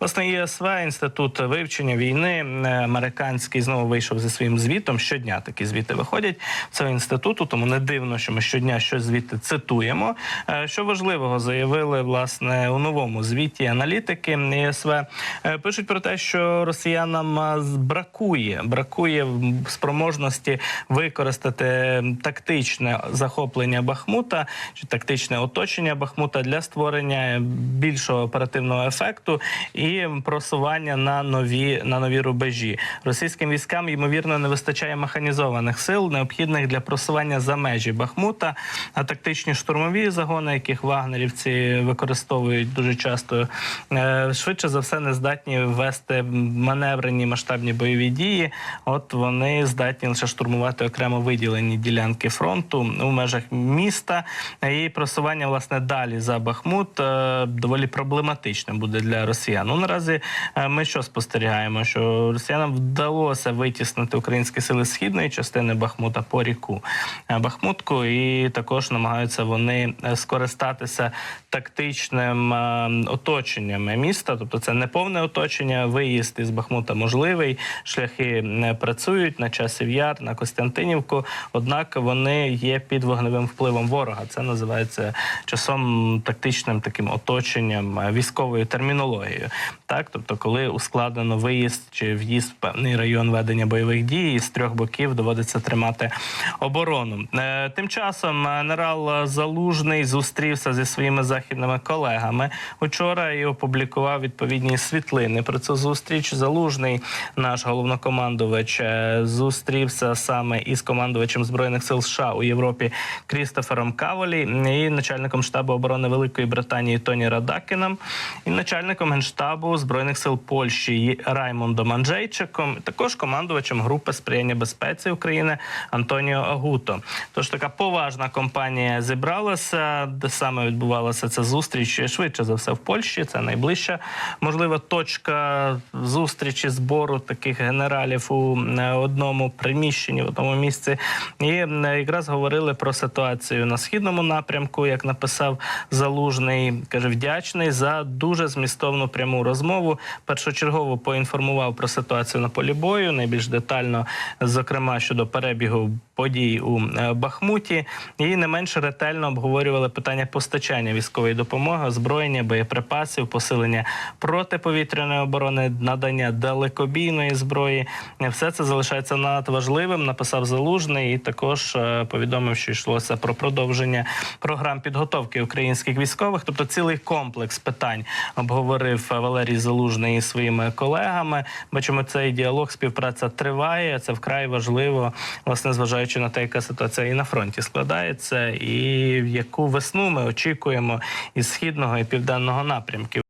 Власне, ЄСВ, інститут вивчення війни е, американський знову вийшов зі своїм звітом. Щодня такі звіти виходять цього інституту, тому не дивно, що ми щодня щось звідти цитуємо. Е, Що важливого заявили власне у новому звіті аналітики ЄСВ. Е, Пишуть про те, що росіянам бракує бракує спроможності використати тактичне захоплення Бахмута чи тактичне оточення Бахмута для створення більшого оперативного ефекту і просування на нові на нові рубежі. Російським військам ймовірно не вистачає механізованих сил, необхідних для просування за межі Бахмута. А тактичні штурмові загони, яких вагнерівці використовують дуже часто, е, швидше за все не здатні вести маневрені масштабні бойові дії. От вони здатні лише штурмувати окремо виділені ділянки фронту у межах міста. І просування власне далі за Бахмут е, доволі проблематичним буде для росіян. Ну наразі е, ми що спостерігаємо? Що росіянам вдалося витіснити українські сили східної частини Бахмута по ріку е, Бахмутку, і також намагаються вони е, скористатися тактичним оточенням міста. Тобто, це не повне оточення. Виїзд із Бахмута можливий. Шляхи працюють на часів яр, на Костянтинівку. Однак вони є під вогневим впливом ворога. Це називається часом тактичним таким оточенням військовою термінологією. Так, тобто, коли ускладнено виїзд чи в'їзд в певний район ведення бойових дій, і з трьох боків доводиться тримати оборону. Е, Тим часом е, генерал Залужний зустрівся зі своїми західними колегами учора і опублікував відповідні світлини про цю зустріч. Залужний, наш головнокомандувач, е, зустрівся саме із командувачем збройних сил США у Європі Крістофером Каволі і начальником штабу оборони Великої Британії Тоні Радакіном, і начальником генштабу збройних сил Польщі Раймондом Анджейчиком, також командувачем групи сприяння безпеці України Антоніо Агуто. Тож така поважна компанія зібралася, де саме відбувалася ця зустріч швидше за все в Польщі. Це найближча можлива точка зустрічі збору таких генералів у е, одному приміщенні, в одному місці. І е, якраз говорили про ситуацію на східному напрямку, як написав Залужний, каже, вдячний за дуже змістовну пряму розмову. Першочергово поінформував про ситуацію на полі бою, найбільш детально, зокрема щодо перебігу подій у е, Бахмуті, і не менш ретельно обговорювали питання постачання військової допомоги, озброєння, боєприпасів, посилення протиповітряної оборони, надання далекобійної зброї. Все це залишається надважливим. Написав залужний і також е, повідомив, що йшлося про продовження програм підготовки українських військових, тобто цілий комплекс питань обговорив е, Валерій Залужний із своїми колегами. Бачимо, цей діалог, співпраця триває. Це вкрай важливо, власне, зважаючи на те, яка ситуація і на фронті складається, і яку весну ми очікуємо із східного і південного напрямків.